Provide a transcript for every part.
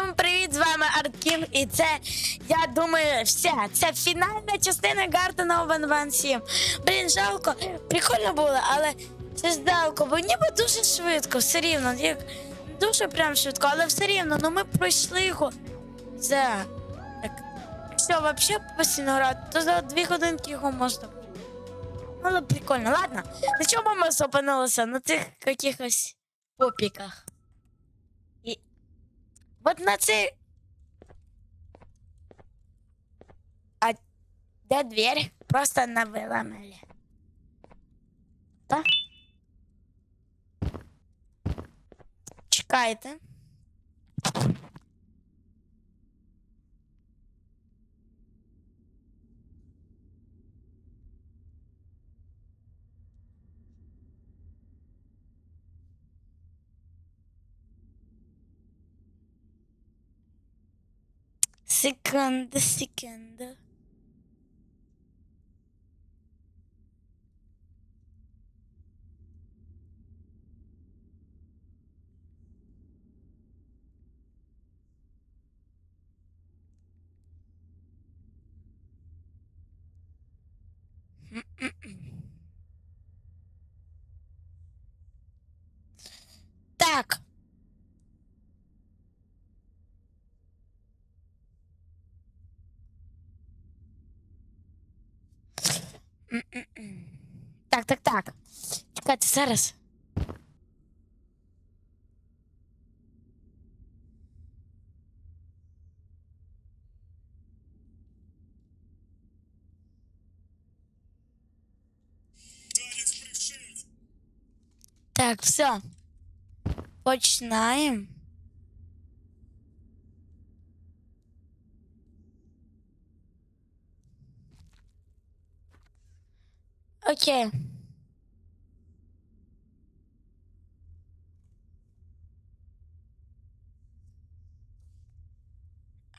Всім привіт! З вами Арткінг, і це, я думаю, все. Це фінальна частина Гардена One One 7. Блін, жалко, прикольно було, але це здалко, бо ніби дуже швидко, все рівно. Як, дуже прям швидко, але все рівно, ну ми пройшли його. Все. Так. Якщо взагалі постійно грати, то за дві годинки його можна. Ну, Але прикольно, ладно. На чому ми зупинилися? На тих якихось попіках. І От на цей. А де дверь? Просто на виламали. Так? Чекайте. Секунду, секунду. Так, так, так. Чекайте зараз. Так, все. Починаємо. Окей.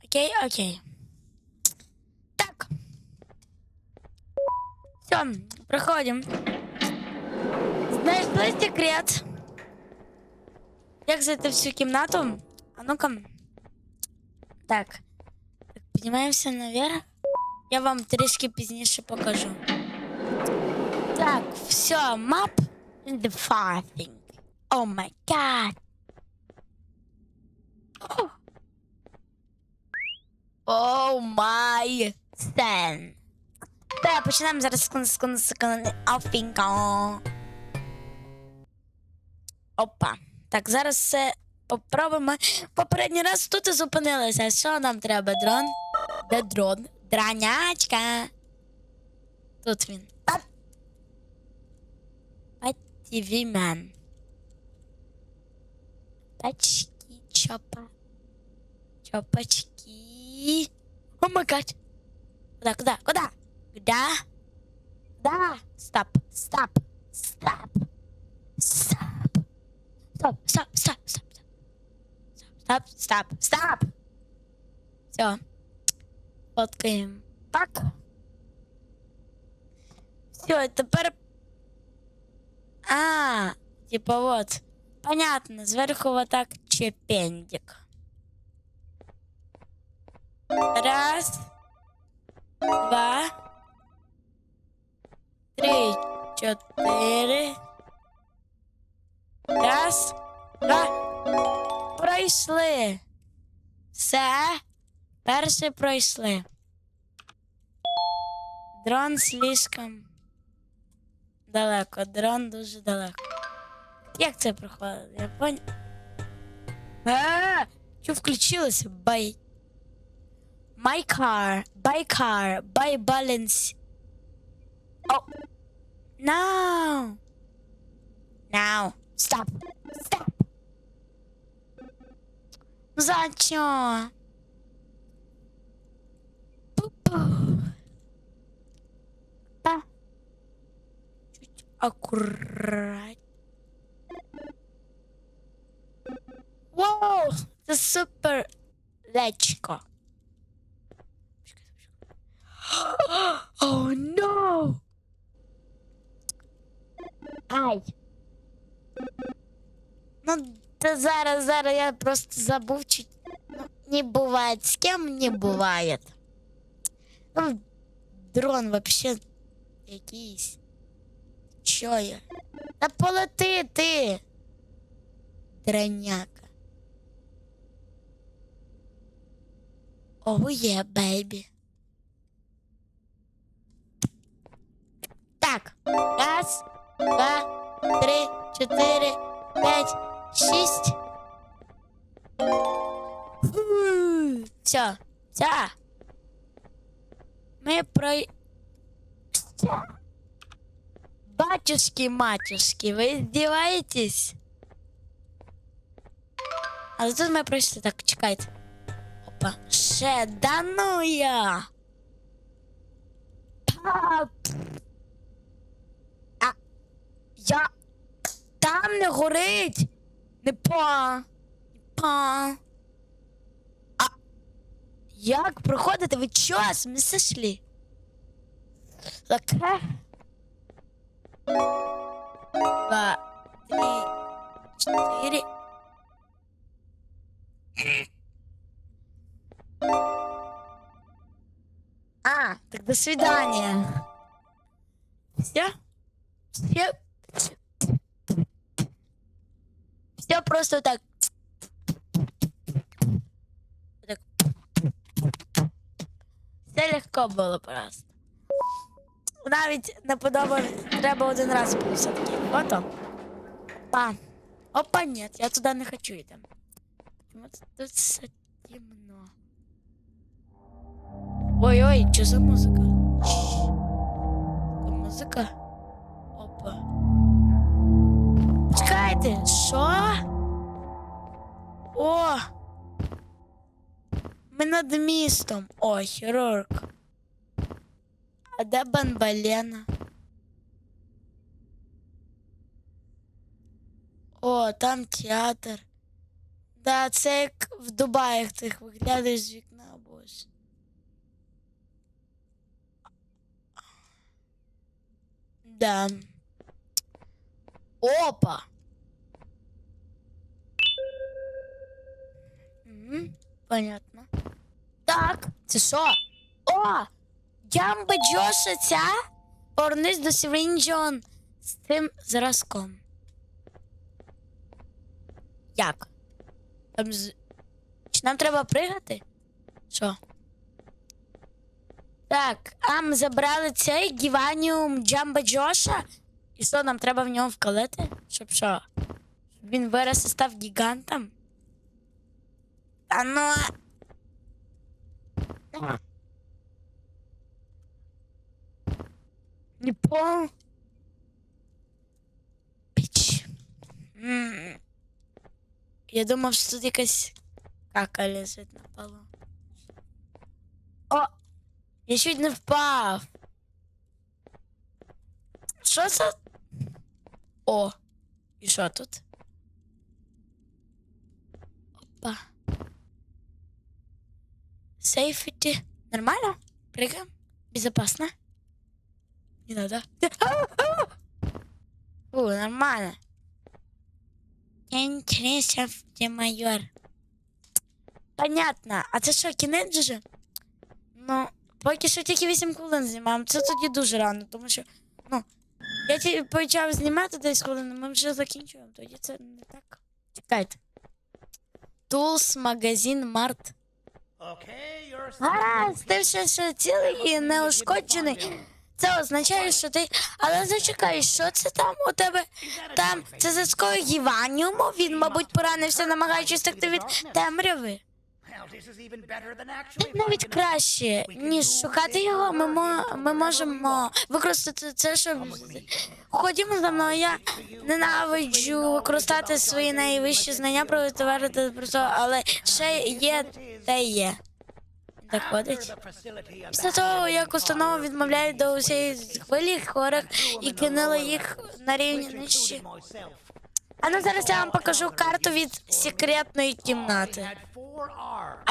Окей, окей. Так. Все, проходим. Знайшли секрет. Як зайти в цю кімнату? А ну-ка. Так. Так, піднімаємося наверх. Я вам трішки пізніше покажу. Так, все, map in the farthing. Oh my god. Oh my sen. Так, починаємо зараз секунду, секунду, секунду. Офінко. Опа. Так, зараз все попробуємо. Попередній раз тут і зупинилися. Що нам треба? Дрон? Де дрон? Дранячка. Тут він. TV man. Тачки, чопа. Чопачки. О май гад. Куда, куда, куда? Куда? Да. Стоп, стоп, стоп. Стоп. Стоп, стоп, стоп, стоп. Стоп, стоп, стоп. Все. Фоткаем. Так. Все, тепер А, типа вот. Понятно, зверху вот так чепендик. Раз, два, три, чотири. Раз, два. Пройшли. Все. Перше пройшли. Дрон слишком. Далеко, дрон дуже далеко. Як це проходить? Я понял. А, що включилося? Бай. My car, buy car, buy balance. Oh. No. Now. Stop. Stop. За чо? Чуть аккурат. Вау! Це супер лечко. Oh no! Ай. Ну, та зараз, зараз я просто забув. Ну, Не бывает, с кем не бывает. Ну, дрон вообще якийсь. Я? Та полети ти. Драняка. Оу є, бейбі. Так. Раз, два, три, чотири, п'ять, шість. Все, все. Ми про... Батюшки, матюшки, ви здіваєтесь? Але тут ми пройшли, так, чекайте. Опа, ще, да ну я. А, а, я там не горить. Не па. Па. А як проходити? Ви чо? Ми сошли. Таке. Два, три, четыре. А, так до свидания. Все? Все? Все просто так. так. Все легко було просто. Навіть не подобається, треба один раз було. Ото. Па. Опа, нет, я туда не хочу йти. Чому тут все темно? Ой-ой, що за музика? Така музика? Опа. Чекайте, що? О! Ми над містом. О, хірург. А де Банбалена? О, там театр. Да, це як в Дубаях тих виглядаєш з вікна, боже. Да. Опа! Мгм, понятно. Так, це що? О! Джамба Джоша ця? Повернись до Сірінджон з цим зразком. Як? Там з... Чи нам треба пригати? Що? Так, а ми забрали цей гіваніум Джамба Джоша. І що, нам треба в нього вкалити? Щоб що? Щоб він вирос і став гігантом? Та ну. Не пол. Піч. Я думав, що тут якась кака на полу. О! Я чуть не впав. Що це? О! І що тут? Опа. Сейфити. Нормально? Прыгаем? Безопасно? Не надо. Фу, нормально. Интересно, где майор. Понятно. А це що, кінець же? Ну, поки що тільки 8 хвилин знімаємо. Це тоді дуже рано, тому що, ну, я тільки почав знімати десь хвилину, ми вже закінчуємо. Тоді це не так. Чекайте. Тулс, магазин, март. Гаразд, ти все ще цілий і неушкоджений. Це означає, що ти. Але зачекай, що це там у тебе? Там це зразковий гіваніуму. Він, мабуть, поранився, намагаючись втекти від темряви. Навіть краще, ніж шукати його, ми, ми можемо використати це, щоб. Ходімо за мною. Я ненавиджу використати свої найвищі знання про товари та про але ще є те є. Так ходить. After the facility Після того, як установа відмовляє до усієї хвилі хворих і кинула їх на рівні myself А ну зараз я вам покажу карту від секретної кімнати.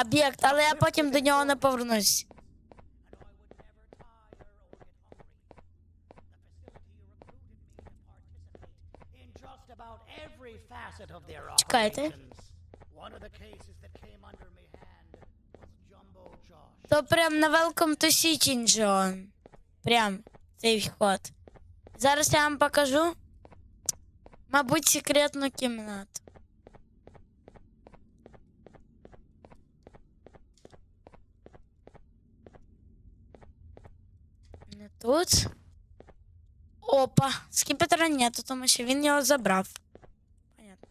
Об'єкт, але я потім до нього не повернусь. Чекайте. То прям на Welcome to City John. Прям цей вход. Зараз я вам покажу. Мабуть, секретну кімнату. Не тут. Опа, скіпетра нету, тому що він його забрав. Понятно.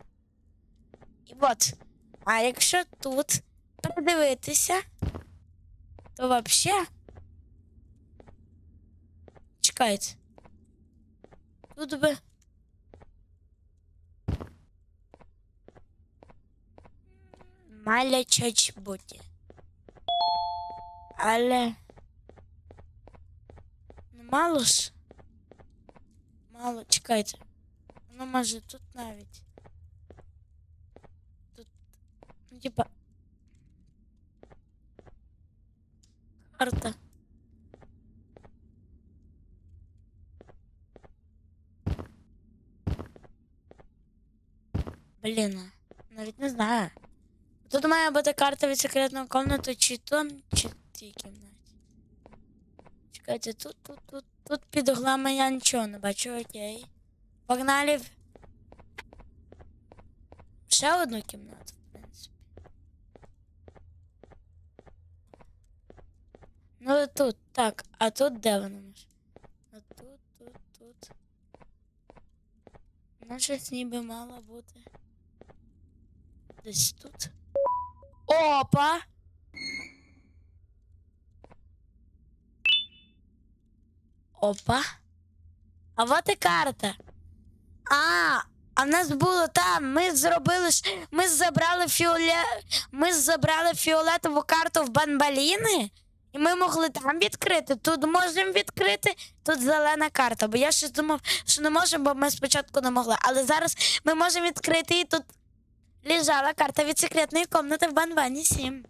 І от. А якщо тут придивитися, то вообще. Чекайте. Тут би. Маля чач бути. Але. Ну, мало ж. Мало, чекайте. Ну, може, тут навіть. Тут. Ну, типа. Карта. Блін, навіть не знаю. Тут має бути карта від секретної комнати, чи там, чи в тій кімнаті. Чекайте, тут, тут, тут, тут під углами я нічого не бачу, окей. Погнали в ще одну кімнату, Ну тут, так, а тут де воно може? А тут, тут, тут. Ну, щось ніби мало бути. Десь тут. Опа! Опа. А вот і карта. А, а в нас було там. Ми зробили ж. Ми забрали фіоле... Ми забрали фіолетову карту в Банбаліни. І ми могли там відкрити. Тут можемо відкрити, тут зелена карта. Бо я ще думав, що не можемо, бо ми спочатку не могли. Але зараз ми можемо відкрити і тут лежала карта від секретної комнати в Банбані 7.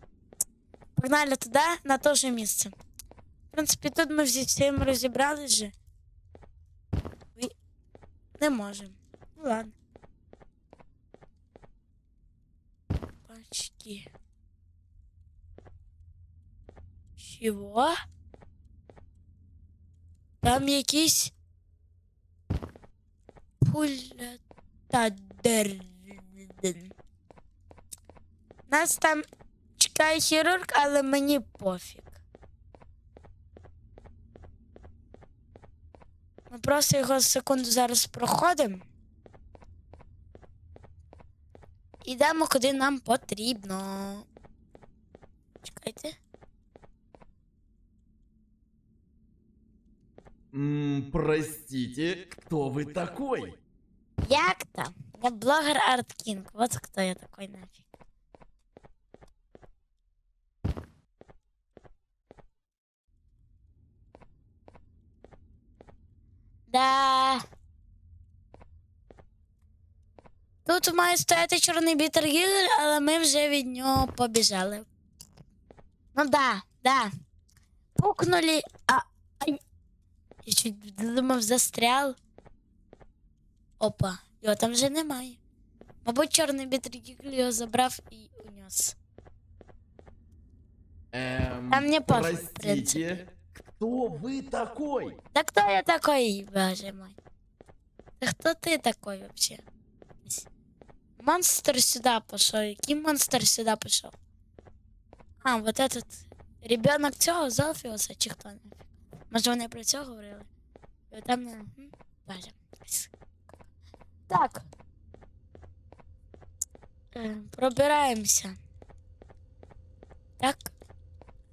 Погнали туди, на те же місце. В принципі, тут ми всі всім розібрали же. Не можемо. Ну ладно. Пачки. Чого? Там якісь пультадерден. Нас там чекає хірург, але мені пофіг. Ми просто його секунду зараз проходимо. Ідемо, куди нам потрібно. Чекайте. М, простите, кто вы такой? Як там? Я блогер Арт Кінг. Вот хто я такой нафіг. Да. Тут має стояти чорний бітер гігель, але ми вже від нього побіжали. Ну да, да. Пукнули, а. Ай. Я чуть думав, застрял. Опа, його там вже немає. Мабуть, чорний бітрігігль його забрав і унес. Эм, А мне пофиг, в принципе. простите, кто вы такой? Да кто я такой, боже мой? Да кто ты такой вообще? Монстр сюда пошел. Який монстр сюда пошел? А, вот этот ребенок цього Зелфіуса, чи хто нафіг? Може вони про це говорили? І там не. Боже. Так. Е, Пробираємося. Так.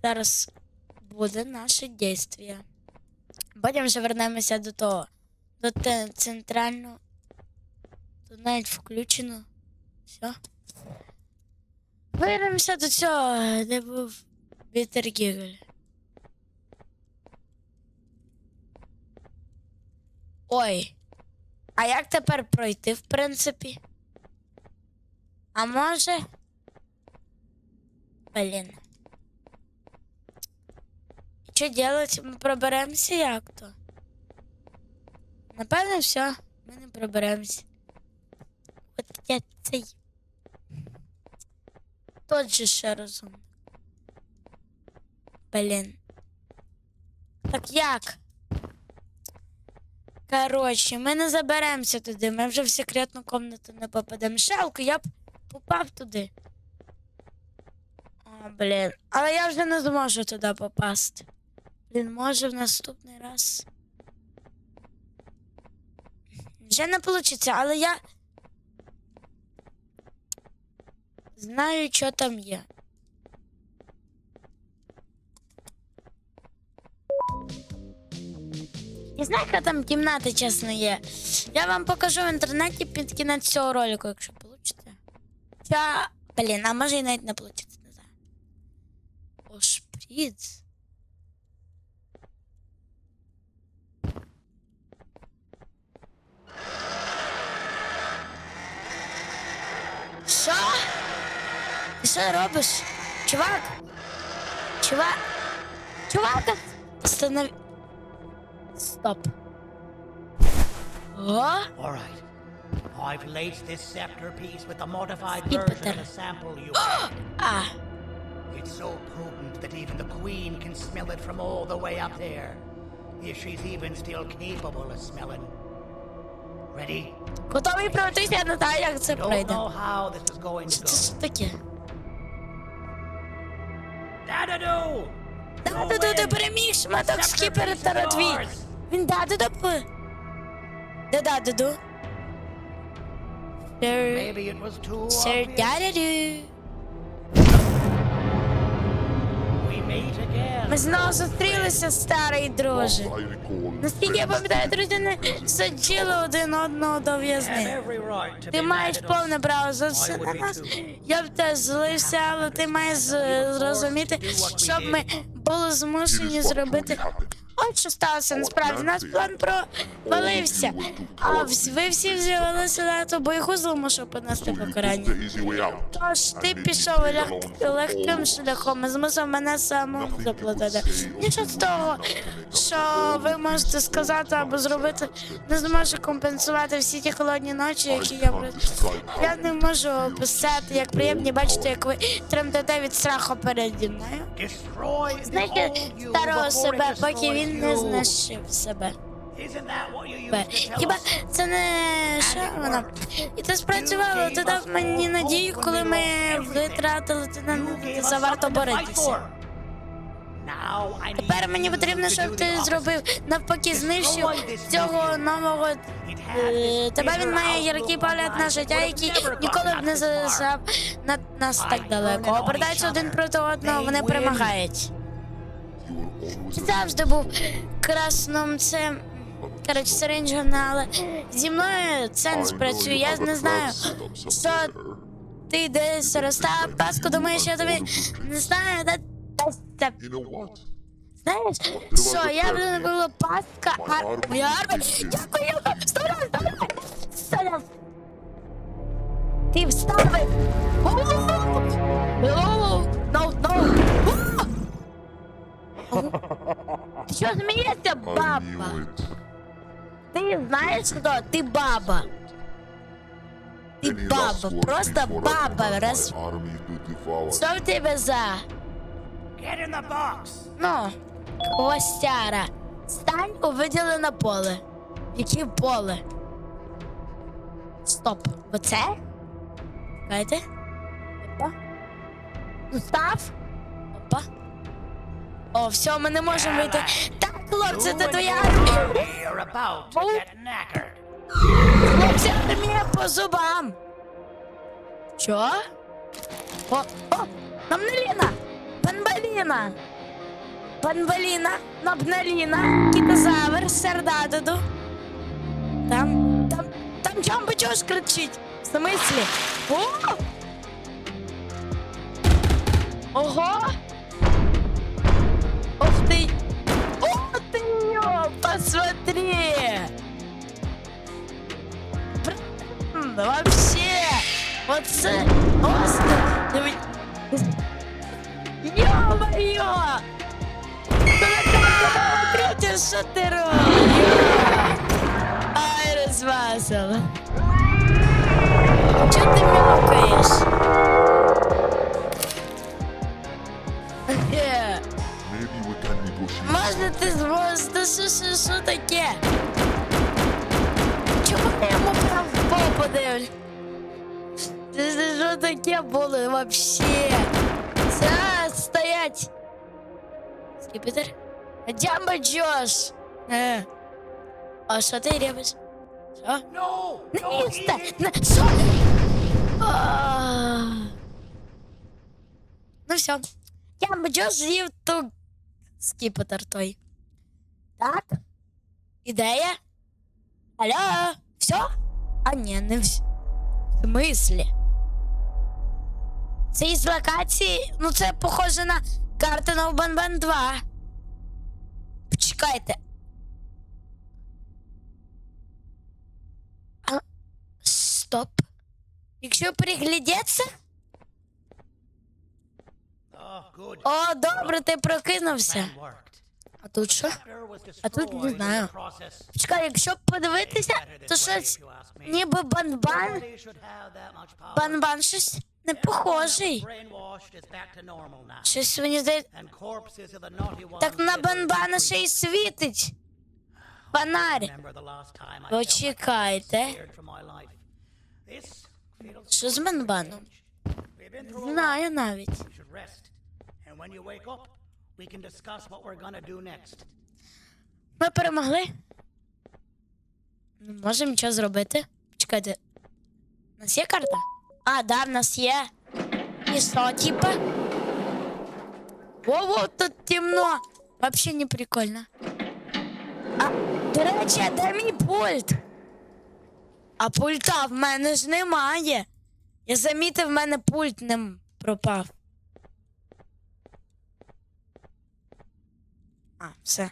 Зараз буде наше дійство. Потім вже вернемося до того. До центрального. Тут навіть включено. Все. Вернемося до цього, де був Вітер Гігель. Ой. А як тепер пройти, в принципі? А може? Блін. Що делать? Ми проберемося як то? Напевно, все, ми не проберемося. От я цей. Тот же ще розумний. Блін. Так як? Коротше, ми не заберемося туди, ми вже в секретну комнату не попадемо. Жалко, я б попав туди. О, блін. Але я вже не зможу туди попасти. Блін, може в наступний раз. Вже не вийде, але я. Знаю, що там є. Не знаю, яка там кімната, чесно, є. Я вам покажу в інтернеті під кінець цього ролику, якщо получите. Ця... Блін, а може і навіть не получиться, не знаю. О, шприц. Що? Ти що робиш? Чувак? Чувак? Чувак, останови. Стоп. О, All right. I've laced this scepter piece with the modified Skip it version of then. the sample you а, It's so potent that even the queen can smell it from all the way up there. If she's even still capable of smelling. Ready? готовий пройтися, я не знаю, як це Don't пройде. know how this is going Що to це go. ж таке? Dadaду! Даду, ти переміг шматок скіпера та твій. Він даду допу. Де даду? Сер, сер, again. Ми знову зустрілися, старий друже. Наскільки я пам'ятаю, друзі не саджили один одного до to Ти маєш повне право за все на нас. Я б теж злився, але ти маєш зрозуміти, щоб ми були змушені зробити. От що сталося насправді. Наш план провалився. А ви всі взялися на ту боєгузлому, щоб понести покарання. Тож ти пішов лег- легким шляхом і змусив мене самому заплатити. Нічого з того, що ви можете сказати або зробити, не зможе компенсувати всі ті холодні ночі, які я Я не можу описати, як приємні бачити, як ви тремтете від страху переді мною. Знаєте, старого себе, поки він destroys не знищив себе. Хіба це не що воно? І це спрацювало. Ти дав мені надію, коли ми витратили ти на You gave us за варто need Тепер мені потрібно, щоб ти зробив навпаки, знищив цього нового. Е, Тебе він має on погляд на життя, який ніколи б не залишав на нас так далеко. Обертаються один проти одного, вони перемагають. Завжди був красномцем. Коротше, сиренджем, але зі мною це не спрацює. Я не знаю, що ти десь розстав паску, думаєш, я тобі не знаю, де це. Знаєш, що я б не була пастка, а моя армія. Дякую, сторон, сторон, сторон. Ти вставив. No, no. Ти що змієшся, баба? Ти знаєш хто? Ти баба. Ти баба, просто баба. Раз... Що в тебе за? Get in the box. Ну, хвостяра. Стань у виділене поле. Яке поле? Стоп. Оце? Чекайте. Ну, Став. О, все, ми не можемо вийти. Так, хлопці, це твоя армія. Хлопці, армія по зубам. Що? О, о, Намналіна! Панбаліна! Панбаліна, Набналіна, Кітозавр, Сердадоду. Там, там, там Чамбачош кричить. В смислі? О! Ого! смотри! Блин, вообще! Вот с... Просто... Ё-моё! Смотрите, что ты Ай, размазал! Чё ты мяукаешь? Можна ти зможеш? Та що, що, що таке? Чому я йому прям в попу дивлю? Це ж що таке було вообще? Це стоять. Скіпітер? Джамбо Джош. Е. А що ти робиш? Що? No! Не No, їсти! eat it! Не, що? А. Ну все. Джамбо Джош з'їв ту скіпетр той. Так? Ідея? Алло? Все? А ні, не все. В смислі? Це із локації? Ну це похоже на Картинов Банбан 2. Почекайте. А, стоп. Якщо приглядеться. Oh. О, добре, ти прокинувся. А тут що? А тут не знаю. Почекай, якщо подивитися, то щось ніби банбан. Банбан щось не похожий. Щось мені здається. Так на банбана ще й світить. Фонарь. Почекайте. Що з банбаном? Знаю навіть. And when you wake up, we can discuss what we're gonna do next. Ми перемогли. Не можемо нічого зробити. Чекайте. У нас є карта? А, да, в нас є. Що, типа? Воу-воу, тут темно. Вообще не прикольно. А, до речі, де мій пульт? А пульта в мене ж немає. Я замітив, в мене пульт не пропав. А, все.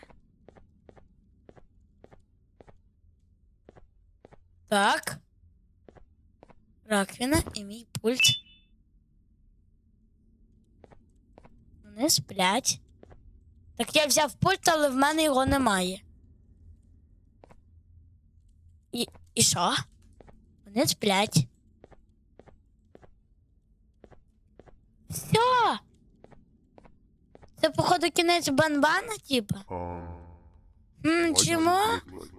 Так. Раковина і мій пульт. Вони сплять. Так я взяв пульт, але в мене його немає. І, і що? Вони сплять. Все. Це, походу, кінець банбана, типа. Чому?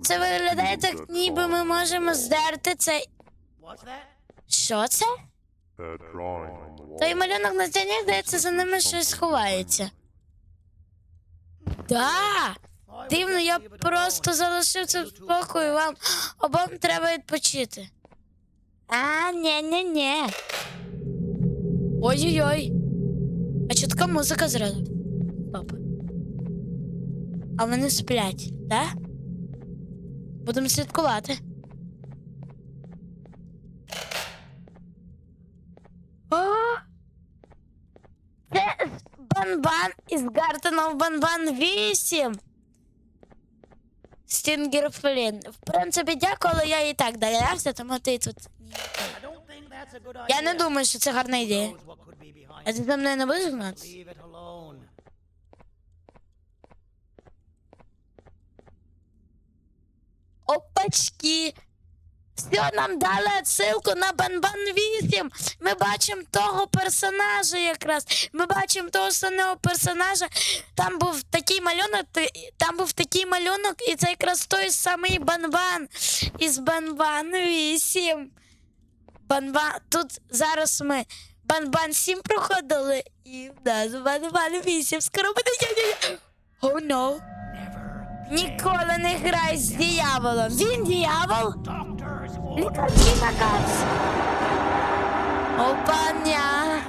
Це виглядає так, ніби ми можемо здерти цей. Що це? Wall. Той малюнок на стіні, здається, за ними щось ховається. Да! Дивно, я просто залишив це в спокою. Вам обом треба відпочити. А, ні, ні, ні. Ой-ой-ой. А чого така музика зразу? А вони сплять, да? Будемо слідкувати. О! Це Банбан із Гартенов Банбан 8. Стінгер Флін. В принципі, дякую, але я і так доглядався, тому ти тут. Я не думаю, що це гарна ідея. А за мною не будеш? Опачки. Все, нам дали отсилку на Банбан 8. Ми бачимо того персонажа якраз. Ми бачимо того самого персонажа. Там був такий малюнок, там був такий малюнок, і це якраз той самий Банбан із Банбан 8. Банбан. Тут зараз ми Банбан 7 проходили, і в нас Банбан 8. Скоро буде. Oh no. Ніколи не грай з дияволом. Він диявол. Лікарський наказ. Опаня.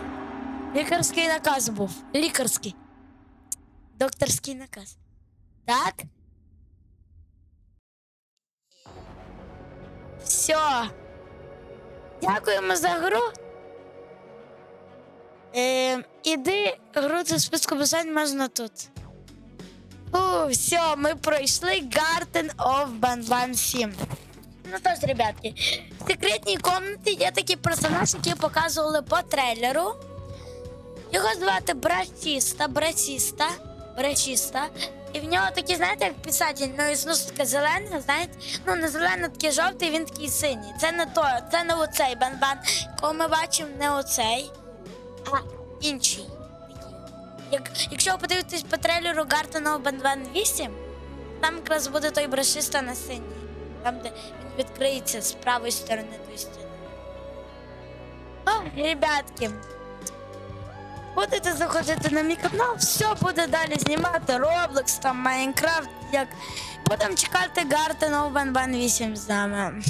Лікарський наказ був. Лікарський. Докторський наказ. Так. Все. Дякуємо за гру. Е, іди гру за списку бажань можна тут. Фу, все, ми пройшли Garden of Banban 7. Ну тож, ребятки, в секретній комнаті є такий персонаж, який показували по трейлеру. Його звати Братіста, Братіста, Братіста. І в нього такий, знаєте, як писатель, ну і знову ж таки знаєте, ну не зелений, такий жовтий, він такий синій. Це не той, це не оцей банбан, кого ми бачимо, не оцей, а інший. Як, якщо ви подивитесь по трейлеру Гартена Бенбен 8, там якраз буде той брашиста на синій. Там, де він відкриється з правої сторони тої стіни. О, ребятки. Будете заходити на мій канал, все буде далі знімати. Roblox, там Майнкрафт, як. Будемо чекати Гартена Бенбен 8 з нами.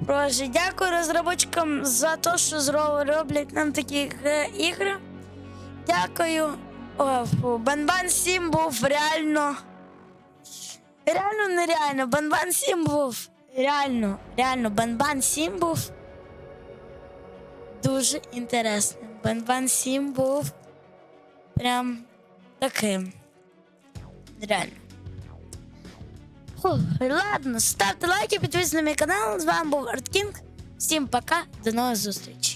Боже, дякую розробникам за те, що роблять нам такі ігри. Дякую. О, фу. Банбан 7 був реально. Реально нереально. Банбан 7 був. Реально, реально, Банбан 7 був. Дуже інтересним. Банбан 7 був прям таким. Реально. Фух, ладно, ставте лайки, підписуйтесь на мій канал. З вами був Арткінг. Всім пока, до нових зустрічей.